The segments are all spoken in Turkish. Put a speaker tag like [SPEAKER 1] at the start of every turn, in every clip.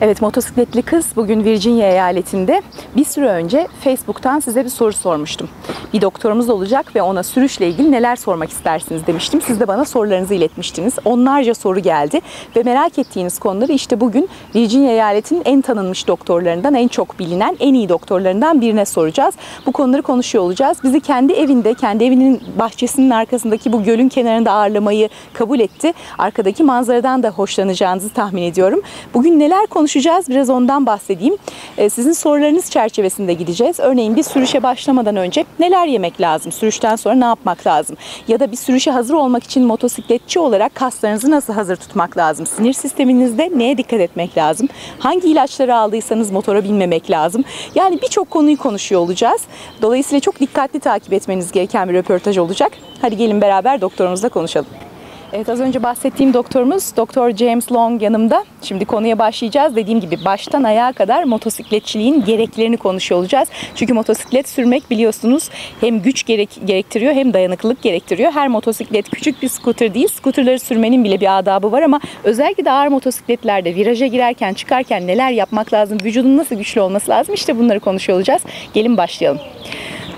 [SPEAKER 1] Evet motosikletli kız bugün Virginia eyaletinde bir süre önce Facebook'tan size bir soru sormuştum. Bir doktorumuz olacak ve ona sürüşle ilgili neler sormak istersiniz demiştim. Siz de bana sorularınızı iletmiştiniz. Onlarca soru geldi ve merak ettiğiniz konuları işte bugün Virginia eyaletinin en tanınmış doktorlarından, en çok bilinen, en iyi doktorlarından birine soracağız. Bu konuları konuşuyor olacağız. Bizi kendi evinde, kendi evinin bahçesinin arkasındaki bu gölün kenarında ağırlamayı kabul etti. Arkadaki manzaradan da hoşlanacağınızı tahmin ediyorum. Bugün neler konuşacağız? Biraz ondan bahsedeyim. Ee, sizin sorularınız çerçevesinde gideceğiz. Örneğin bir sürüşe başlamadan önce neler yemek lazım? Sürüşten sonra ne yapmak lazım? Ya da bir sürüşe hazır olmak için motosikletçi olarak kaslarınızı nasıl hazır tutmak lazım? Sinir sisteminizde neye dikkat etmek lazım? Hangi ilaçları aldıysanız motora binmemek lazım? Yani birçok konuyu konuşuyor olacağız. Dolayısıyla çok dikkatli takip etmeniz gereken bir röportaj olacak. Hadi gelin beraber doktorumuzla konuşalım. Evet az önce bahsettiğim doktorumuz Doktor James Long yanımda. Şimdi konuya başlayacağız. Dediğim gibi baştan ayağa kadar motosikletçiliğin gereklerini konuşuyor olacağız. Çünkü motosiklet sürmek biliyorsunuz hem güç gerek, gerektiriyor hem dayanıklılık gerektiriyor. Her motosiklet küçük bir scooter değil. Scooterları sürmenin bile bir adabı var ama özellikle de ağır motosikletlerde viraja girerken çıkarken neler yapmak lazım, vücudun nasıl güçlü olması lazım işte bunları konuşuyor olacağız. Gelin başlayalım.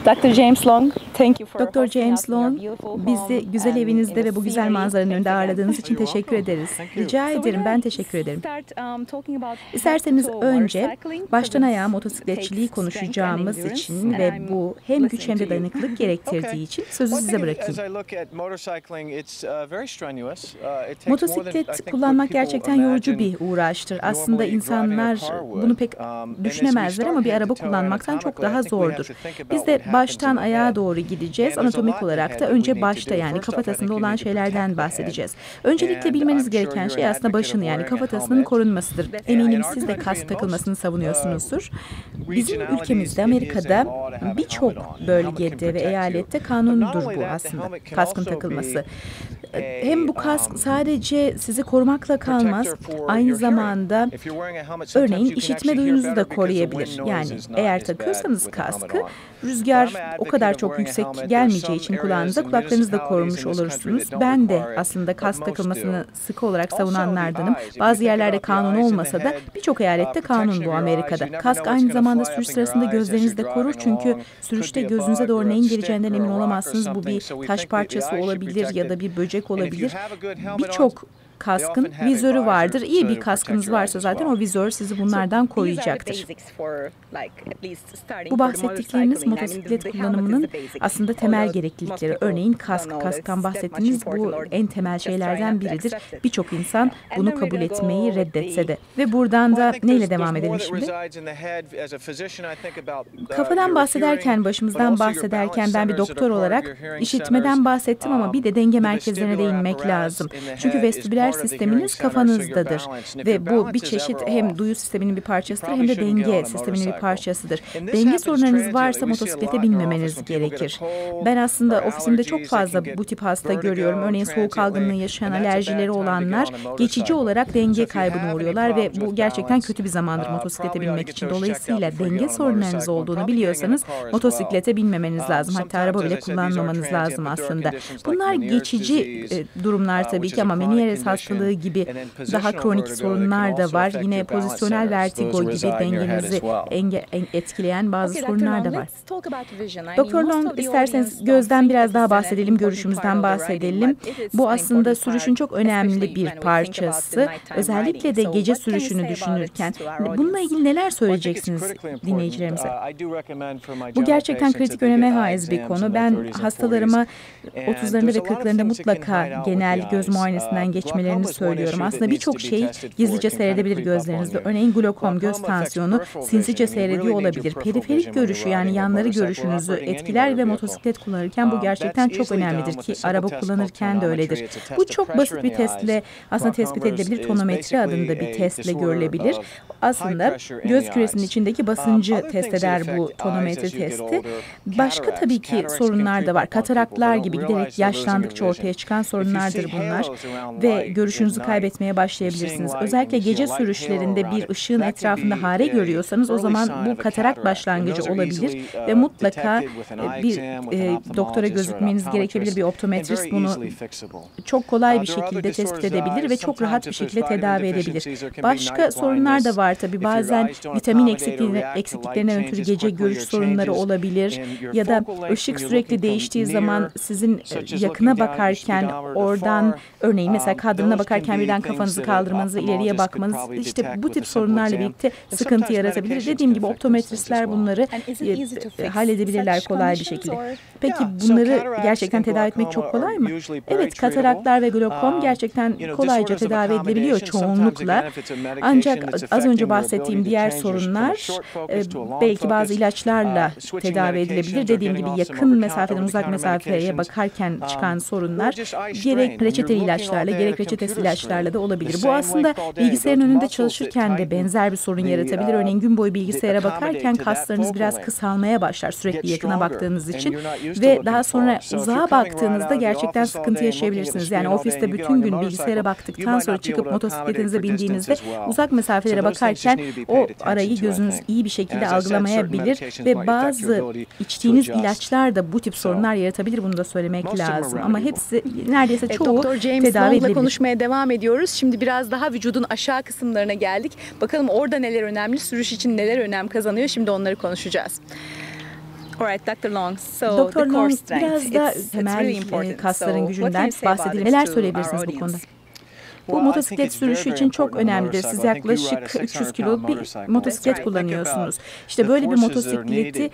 [SPEAKER 1] Dr. James Long,
[SPEAKER 2] Doktor James Long, bizi güzel evinizde ve bu güzel manzaranın önünde ağırladığınız için teşekkür ederiz. Rica ederim, ben teşekkür ederim. İsterseniz önce baştan ayağa motosikletçiliği konuşacağımız için ve bu hem güç hem de dayanıklılık gerektirdiği için sözü size bırakayım. Motosiklet kullanmak gerçekten yorucu bir uğraştır. Aslında insanlar bunu pek düşünemezler ama bir araba kullanmaktan çok daha zordur. Biz de baştan ayağa doğru gideceğiz. Anatomik olarak da önce başta yani kafatasında olan şeylerden bahsedeceğiz. Öncelikle bilmeniz gereken şey aslında başın yani kafatasının korunmasıdır. Eminim siz de kask takılmasını savunuyorsunuzdur. Bizim ülkemizde Amerika'da birçok bölgede ve eyalette kanundur bu aslında kaskın takılması. Hem bu kask sadece sizi korumakla kalmaz, aynı zamanda örneğin işitme duyunuzu da koruyabilir. Yani eğer takıyorsanız kaskı rüzgar o kadar çok yüksek gelmeyeceği için kulağınıza kulaklarınızı da korumuş olursunuz. Ben de aslında kask takılmasını sıkı olarak savunanlardanım. Bazı yerlerde kanun olmasa da birçok eyalette kanun bu Amerika'da. Kask aynı zamanda sürüş sırasında gözlerinizi de korur çünkü sürüşte gözünüze doğru neyin geleceğinden emin olamazsınız. Bu bir taş parçası olabilir ya da bir böcek olabilir. Birçok kaskın vizörü vardır. İyi bir kaskınız varsa zaten o vizör sizi bunlardan koruyacaktır. Bu bahsettikleriniz motosiklet kullanımının aslında temel gereklilikleri. Örneğin kask, kasktan bahsettiğiniz bu en temel şeylerden biridir. Birçok insan bunu kabul etmeyi reddetse de. Ve buradan da neyle devam edelim şimdi? Kafadan bahsederken, başımızdan bahsederken ben bir doktor olarak işitmeden bahsettim ama bir de denge merkezlerine değinmek lazım. Çünkü vestibüler sisteminiz kafanızdadır ve bu bir çeşit hem duyu sisteminin bir parçasıdır hem de denge sisteminin bir parçasıdır. Denge sorunlarınız varsa motosiklete binmemeniz gerekir. Ben aslında ofisimde çok fazla bu tip hasta görüyorum. Örneğin soğuk algınlığı yaşayan alerjileri olanlar geçici olarak denge kaybına uğruyorlar ve bu gerçekten kötü bir zamandır motosiklete binmek için. Dolayısıyla denge sorunlarınız olduğunu biliyorsanız motosiklete binmemeniz lazım. Hatta araba bile kullanmamanız lazım aslında. Bunlar geçici durumlar tabii ki ama Meniere's hastalığı gibi daha kronik sorunlar da var. Yine pozisyonel vertigo gibi dengenizi enge, etkileyen bazı sorunlar da var. Doktor Long isterseniz gözden biraz daha bahsedelim, görüşümüzden bahsedelim. Bu aslında sürüşün çok önemli bir parçası. Özellikle de gece sürüşünü düşünürken. Bununla ilgili neler söyleyeceksiniz dinleyicilerimize? Bu gerçekten kritik öneme haiz bir konu. Ben hastalarıma 30'larında ve 40'larında mutlaka genel göz muayenesinden geçmelerini söylüyorum. Aslında birçok şeyi gizlice seyredebilir gözlerinizde. Örneğin glokom, göz tansiyonu sinsice seyrediyor olabilir. Periferik görüşü yani yanları görüşünüzü etkiler ve motosiklet kullanırken bu gerçekten çok önemlidir ki araba kullanırken de öyledir. Bu çok basit bir testle aslında tespit edilebilir. Tonometri adında bir testle görülebilir. Aslında göz küresinin içindeki basıncı test eder bu tonometri testi. Başka tabii ki sorunlar da var. Kataraklar gibi giderek yaşlandıkça ortaya çıkan sorunlardır bunlar. Ve görüşünüzü kaybetmeye başlayabilirsiniz. Özellikle gece sürüşlerinde bir ışığın etrafında hare görüyorsanız o zaman bu katarak başlangıcı olabilir ve mutlaka bir e, doktora gözükmeniz gerekebilir. Bir optometrist bunu çok kolay bir şekilde tespit edebilir ve çok rahat bir şekilde tedavi edebilir. Başka sorunlar da var tabii. Bazen vitamin eksikliğine, eksikliklerinden ötürü gece görüş sorunları olabilir ya da ışık sürekli değiştiği zaman sizin yakına bakarken oradan örneğin mesela kadrına bakarken birden kafanızı kaldırmanızı, ileriye bakmanız işte bu tip sorunlarla birlikte sıkıntı yaratabilir. Dediğim gibi optometristler bunları e, halledebilirler kolay bir şekilde. Peki bunları gerçekten tedavi etmek çok kolay mı? Evet, kataraklar ve glokom gerçekten kolayca tedavi edilebiliyor çoğunlukla. Ancak az önce bahsettiğim diğer sorunlar e, belki bazı ilaçlarla tedavi edilebilir. Dediğim gibi yakın mesafeden uzak mesafeye bakarken çıkan sorunlar gerek reçeteli ilaçlarla gerek reçetesiz ilaçlarla da olabilir. Bu aslında bilgisayarın önünde çalışırken de benzer bir sorun yaratabilir. Örneğin gün boyu bilgisayara bakarken kaslarınız biraz kısalmaya başlar sürekli yakına baktığınız için ve daha sonra uzağa baktığınızda gerçekten sıkıntı yaşayabilirsiniz. Yani ofiste bütün gün bilgisayara baktıktan sonra çıkıp motosikletinize bindiğinizde uzak mesafelere bakarken o arayı gözünüz iyi bir şekilde algılamayabilir ve bazı içtiğiniz ilaçlar da bu tip sorunlar yaratabilir. Bunu da söylemek lazım. Ama hepsi neredeyse çoğu tedavi edilebilir.
[SPEAKER 1] Konuşmaya devam ediyoruz. Şimdi biraz daha vücudun aşağı kısımlarına geldik. Bakalım orada neler önemli, sürüş için neler önem kazanıyor. Şimdi onları konuşacağız. Alright, Dr. Long. So
[SPEAKER 2] Doktor
[SPEAKER 1] the core
[SPEAKER 2] Long
[SPEAKER 1] strength.
[SPEAKER 2] biraz da temel
[SPEAKER 1] really
[SPEAKER 2] e, kasların
[SPEAKER 1] So
[SPEAKER 2] gücünden bahsedelim. Neler söyleyebilirsiniz bu konuda? Bu motosiklet sürüşü için çok önemlidir. Siz yaklaşık 300 kilo bir motosiklet kullanıyorsunuz. İşte böyle bir motosikleti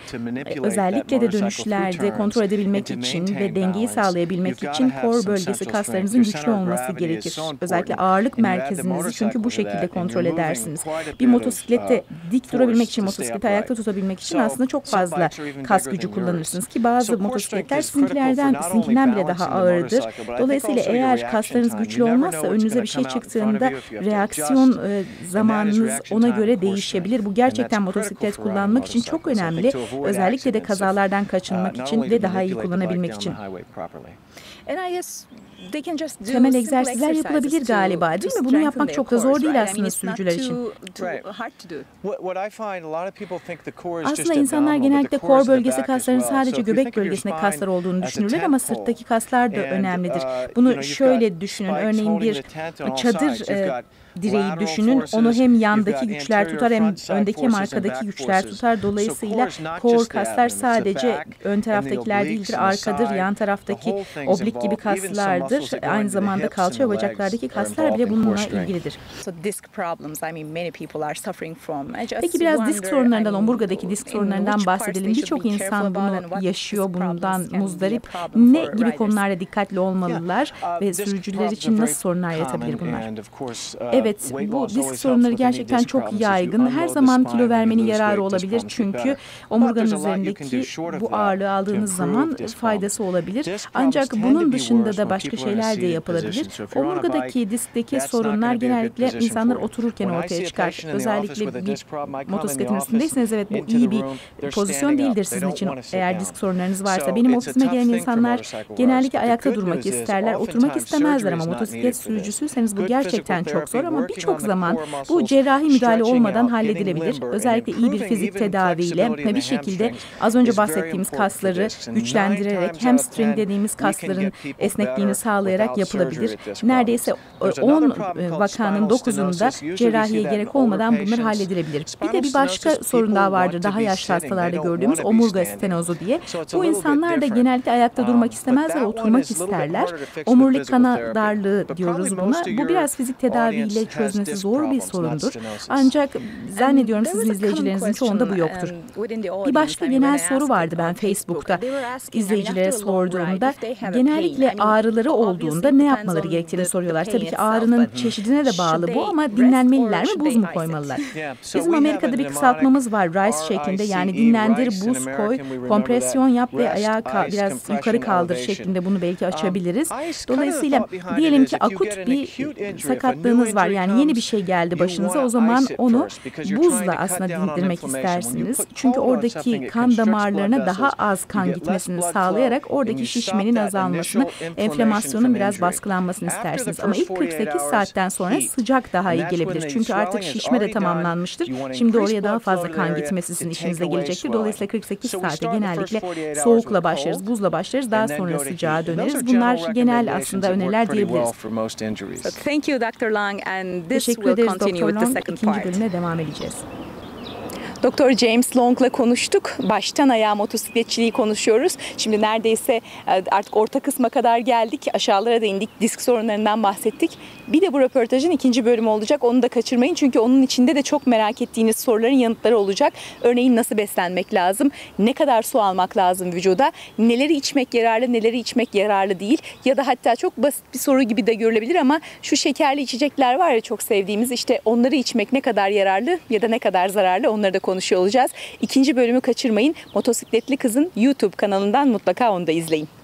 [SPEAKER 2] özellikle de dönüşlerde kontrol edebilmek için ve dengeyi sağlayabilmek için kor bölgesi kaslarınızın güçlü olması gerekir. Özellikle ağırlık merkezinizi çünkü bu şekilde kontrol edersiniz. Bir motosiklette dik durabilmek için, motosikleti ayakta tutabilmek için aslında çok fazla kas gücü kullanırsınız ki bazı motosikletler sizinkilerden, sizinkinden bile daha ağırdır. Dolayısıyla eğer kaslarınız güçlü olmazsa önünüze bir şey çıktığında reaksiyon e, zamanınız ona göre değişebilir. Bu gerçekten motosiklet kullanmak için çok önemli. Özellikle de kazalardan kaçınmak için ve daha iyi kullanabilmek için. Temel egzersizler yapılabilir galiba, değil mi? Bunu yapmak çok da zor değil aslında sürücüler için. Aslında insanlar genellikle kor bölgesi kaslarının sadece göbek bölgesinde kaslar olduğunu düşünürler ama sırttaki kaslar da önemlidir. Bunu şöyle düşünün. Örneğin bir çadır e, direği düşünün. Onu hem yandaki güçler tutar hem öndeki hem arkadaki güçler tutar. Dolayısıyla kor kaslar sadece ön taraftakiler değildir, arkadır, yan taraftaki oblik gibi kaslardır. Aynı zamanda kalça ve bacaklardaki kaslar bile bununla ilgilidir. Peki biraz disk sorunlarından, omurgadaki disk sorunlarından bahsedelim. Birçok insan bunu yaşıyor, bundan muzdarip. Ne gibi konularda dikkatli olmalılar ve sürücüler için nasıl sorunlar yaratabilir bunlar? Evet, bu disk sorunları gerçekten çok yaygın. Her zaman kilo vermenin yararı olabilir çünkü omurganın üzerindeki bu ağırlığı aldığınız zaman faydası olabilir. Ancak bunun dışında da başka şeyler de yapılabilir. Omurgadaki diskteki sorunlar genellikle insanlar otururken ortaya çıkar. Özellikle bir motosikletin üstündeyseniz evet bu iyi bir pozisyon değildir sizin için eğer disk sorunlarınız varsa. Benim ofisime gelen insanlar genellikle ayakta durmak isterler, oturmak istemezler ama motosiklet sürücüsüyseniz bu gerçekten çok zor ama birçok zaman bu cerrahi müdahale olmadan halledilebilir. Özellikle iyi bir fizik tedaviyle ve bir şekilde az önce bahsettiğimiz kasları güçlendirerek hamstring dediğimiz kasların esnekliğini sağlayarak yapılabilir. Neredeyse 10 vakanın 9'unda cerrahiye gerek olmadan bunlar halledilebilir. Bir de bir başka sorun daha vardır daha yaşlı hastalarda gördüğümüz omurga stenozu diye. Bu insanlar da genellikle ayakta durmak istemezler, oturmak isterler. Omurilik kana darlığı diyoruz buna. Bu biraz fizik tedaviyle çözmesi zor bir sorundur. Ancak zannediyorum sizin izleyicilerinizin çoğunda bu yoktur. Bir başka genel soru vardı ben Facebook'ta. izleyicilere sorduğumda genellikle ağrıları olduğunda ne yapmaları gerektiğini soruyorlar. Tabii ki ağrının çeşidine de bağlı bu ama dinlenmeliler mi buz mu koymalılar? Bizim Amerika'da bir kısaltmamız var RICE şeklinde. Yani dinlendir, buz koy, kompresyon yap ve ayağı ka- biraz yukarı kaldır şeklinde bunu belki açabiliriz. Dolayısıyla diyelim ki akut bir sakatlığınız var yani yeni bir şey geldi başınıza o zaman onu buzla aslında dindirmek istersiniz. Çünkü oradaki kan damarlarına daha az kan gitmesini sağlayarak oradaki şişmenin azalmasını, enflamasyonun biraz baskılanmasını istersiniz. Ama ilk 48 saatten sonra sıcak daha iyi gelebilir. Çünkü artık şişme de tamamlanmıştır. Şimdi oraya daha fazla kan gitmesi sizin işinize gelecektir. Dolayısıyla 48 saate genellikle soğukla başlarız, buzla başlarız. Daha sonra sıcağa döneriz. Bunlar genel aslında öneriler diyebiliriz.
[SPEAKER 1] So thank you Dr. Lang and this
[SPEAKER 2] Teşekkür
[SPEAKER 1] will
[SPEAKER 2] ederiz
[SPEAKER 1] continue
[SPEAKER 2] Dr.
[SPEAKER 1] with the
[SPEAKER 2] Long.
[SPEAKER 1] second
[SPEAKER 2] İkinci
[SPEAKER 1] part.
[SPEAKER 2] bölüme devam edeceğiz.
[SPEAKER 1] Doktor James Long'la konuştuk. Baştan ayağa motosikletçiliği konuşuyoruz. Şimdi neredeyse e, artık orta kısma kadar geldik. Aşağılara da indik. Disk sorunlarından bahsettik. Bir de bu röportajın ikinci bölümü olacak. Onu da kaçırmayın. Çünkü onun içinde de çok merak ettiğiniz soruların yanıtları olacak. Örneğin nasıl beslenmek lazım? Ne kadar su almak lazım vücuda? Neleri içmek yararlı, neleri içmek yararlı değil? Ya da hatta çok basit bir soru gibi de görülebilir ama şu şekerli içecekler var ya çok sevdiğimiz. işte onları içmek ne kadar yararlı ya da ne kadar zararlı onları da konuşuyor olacağız. İkinci bölümü kaçırmayın. Motosikletli Kız'ın YouTube kanalından mutlaka onu da izleyin.